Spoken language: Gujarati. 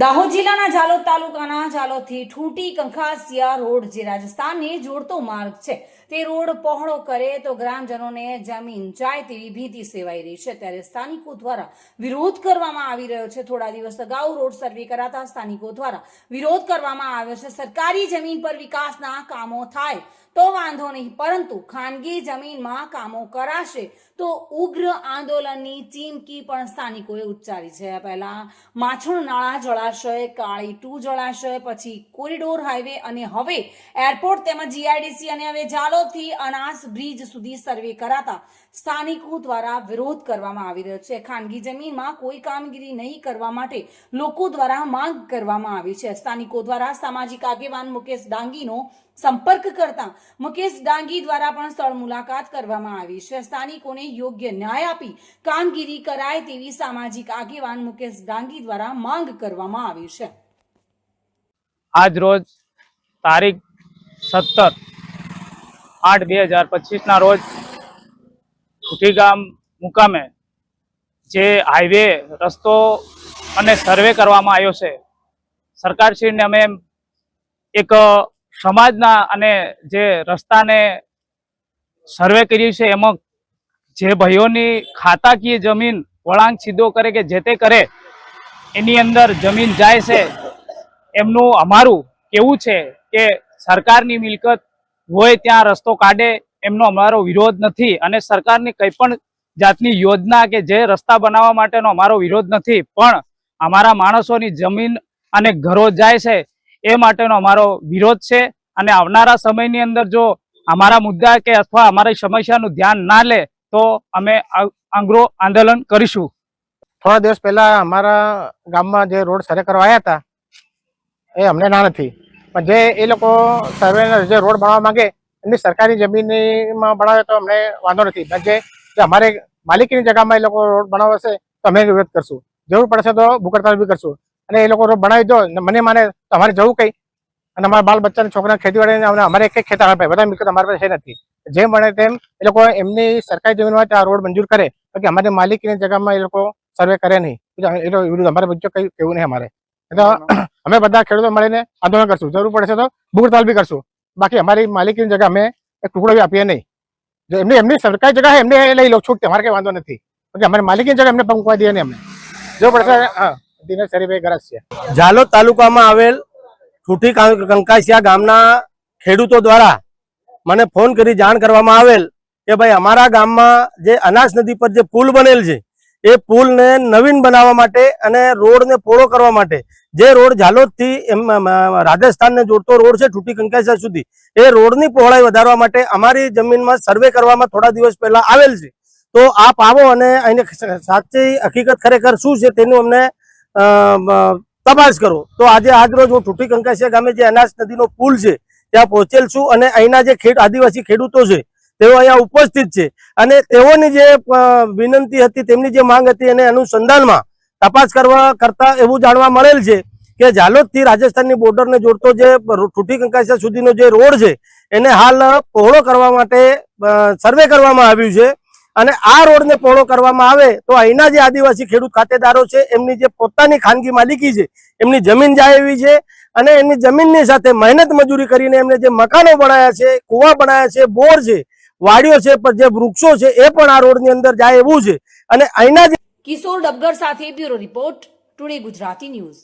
દાહોદ જિલ્લાના જાલોદ તાલુકાના જાલોદથી ઠૂંટી કંખાસિયા રોડ જે રાજસ્થાનને જોડતો માર્ગ છે, તે રોડ પહોળો કરે તો ગ્રામજનોને જમીન જાય તેવી ભીતિ સેવાઈ રહી છે. ત્યારે સ્થાનિકો દ્વારા વિરોધ કરવામાં આવી રહ્યો છે. થોડા દિવસ અગાઉ રોડ સર્વે કરાતા સ્થાનિકો દ્વારા વિરોધ કરવામાં આવ્યો છે. સરકારી જમીન પર વિકાસના કામો થાય તો વાંધો નહીં, પરંતુ ખાનગી જમીનમાં કામો કરાશે તો ઉગ્ર આંદોલનની ચીમકી પણ સ્થાનિકોએ ઉચ્ચારી છે. પહેલા માછણ નાળા જળાશય, કાળી ટુ જળાશય, પછી કોરિડોર હાઈવે અને હવે એરપોર્ટ તેમજ જીઆઈડીસી અને હવે જાલોથી અનાસ બ્રિજ સુધી સર્વે કરાતા સ્થાનિકો દ્વારા વિરોધ કરવામાં આવી રહ્યો છે. ખાનગી જમીનમાં કોઈ કામગીરી નહીં કરવા માટે લોકો દ્વારા માંગ કરવામાં આવી છે. સ્થાનિકો દ્વારા સામાજિક આગેવાન મુકેશ ડાંગીનો સંપર્ક કરતા મુકેશ ડાંગી દ્વારા પણ સ્થળ મુલાકાત કરવામાં આવી છે. સ્થાનિકોને યોગ્ય ન્યાય આપી કામગીરી કરાય તેવી સામાજિક આગેવાન મુકેશ ડાંગી દ્વારા માંગ કરવામાં આવી છે. આજ રોજ તારીખ સત્તર આઠ બે હજાર પચીસના રોજ ગામ મુકામે જે હાઈવે રસ્તો અને સર્વે કરવામાં આવ્યો છે, સરકારશ્રીને અમે એક સમાજના અને જે રસ્તાને સર્વે કર્યું છે, એમાં જે ભાઈઓની ખાતાકીય જમીન વળાંક સીધો કરે કે જે તે કરે, એની અંદર જમીન જાય છે. એમનું અમારું કેવું છે કે સરકારની મિલકત હોય ત્યાં રસ્તો કાઢે, એમનો અમારો વિરોધ નથી અને સરકારની કંઈ પણ જાતની યોજના કે જે રસ્તા બનાવવા માટેનો અમારો વિરોધ નથી, પણ અમારા માણસોની જમીન અને ઘરો જાય છે એ માટેનો અમારો વિરોધ છે. અને આવનારા સમયની અંદર જો અમારા મુદ્દા કે અથવા અમારી સમસ્યાનું ધ્યાન ના લે, તો અમે આંગ્રો આંદોલન કરીશું. થોડા દિવસ પહેલા અમારા ગામમાં જે રોડ સર્વે કરવા આવ્યા હતા, એ અમને ના નથી. પણ જે એ લોકો સર્વે જે રોડ બનાવવા માંગે, એમની સરકારી જમીનમાં બનાવે તો અમને વાંધો નથી. પણ જે અમારે માલિકીની જગ્યામાં એ લોકો રોડ બનાવશે તો અમે વિરોધ કરશું. જરૂર પડશે તો ભૂકડતાલ બી કરશું. અને એ લોકો રોડ બનાવી દો મને માને તમારે અમારે જવું કઈ? અને અમારા બાલ બચ્ચાને છોકરા ખેતીવાડી અમારે એક ખેતર આપે? બધા મિલકત અમારા પાસે છે નથી. જેમ બને તેમ એ લોકો એમની સરકારી જમીનમાં આ રોડ મંજૂર કરે. બાકી અમારી માલિકીની જગ્યામાં એ લોકો સર્વે કરે નહીં. એ વિરુદ્ધ અમારે બીજું કઈ કેવું નહીં અમારે. અમે બધા ખેડૂતો મળીને આંદોલન કરશું. જરૂર પડશે તો ભૂગતાલ બી કરશું. બાકી અમારી માલિકીની જગ્યા અમે એક ટુકડો બી આપીએ નહીં. જો એમની એમની સરકારી જગ્યા એમને લઈ લો છૂટ અમારે કઈ વાંધો નથી. બાકી અમારી માલિકીની જગ્યા એમને પંખવા દઈએ નહીં અમને. જો પડશે હા. દિનેશ હરીભાઈ ગરજ ઝાલોદ તાલુકામાં આવેલ ઠૂઠી કંકાસિયા ગામના ખેડૂતો દ્વારા મને ફોન કરી જાણ કરવામાં આવેલ કે ભાઈ અમારા ગામમાં જે અનાસ નદી પર જે પુલ બનેલ છે એ પુલને નવીન બનાવવા માટે અને રોડને પહોળો કરવા માટે જે રોડ ઝાલોદથી એમ રાજસ્થાનને જોડતો રોડ છે ઠૂઠી કંકાસિયા સુધી એ રોડની પહોળાઈ વધારવા માટે અમારી જમીનમાં સર્વે કરવામાં થોડા દિવસ પહેલા આવેલ છે. તો આપ આવો અને એને સાચી હકીકત ખરેખર શું છે તેનું અમને અમ, તપાસ કરો. તો આજે આજ રોજ હું ઠુઠી કંકાસિયા ગામે જે અનાસ નદીનો પુલ છે, ત્યાં પહોંચેલ છું અને અહીંના જે ખેડ, આદિવાસી ખેડૂતો છે, તેઓ અહીંયા ઉપસ્થિત છે. અને તેઓની જે વિનંતી હતી, તેમની જે માંગ હતી એને અનુસંધાનમાં તપાસ કરવા કરતા એવું જાણવા મળેલ છે કે જાલોદથી રાજસ્થાનની બોર્ડરને જોડતો જે ઠૂઠી કંકાસિયા સુધીનો જે રોડ છે, એને હાલ પહોળો કરવા માટે સર્વે કરવામાં આવ્યું છે. અને આ રોડને પહોળો કરવામાં આવે તો અહીંના જે આદિવાસી ખેડૂત ખાતેદારો છે, એમની જે પોતાની ખાનગી માલિકી છે, એમની જમીન જાય એવી છે અને એમની જમીનની સાથે મહેનત મજૂરી કરીને એમને જે મકાનો બનાવ્યા છે, કુવા બનાવ્યા છે, બોર છે, વાડીઓ છે પણ જે વૃક્ષો છે, એ પણ આ રોડની અંદર જાય એવું છે. અને અહીંના જે કિશોર ડબગર સાથે bureau report, today Gujarati news.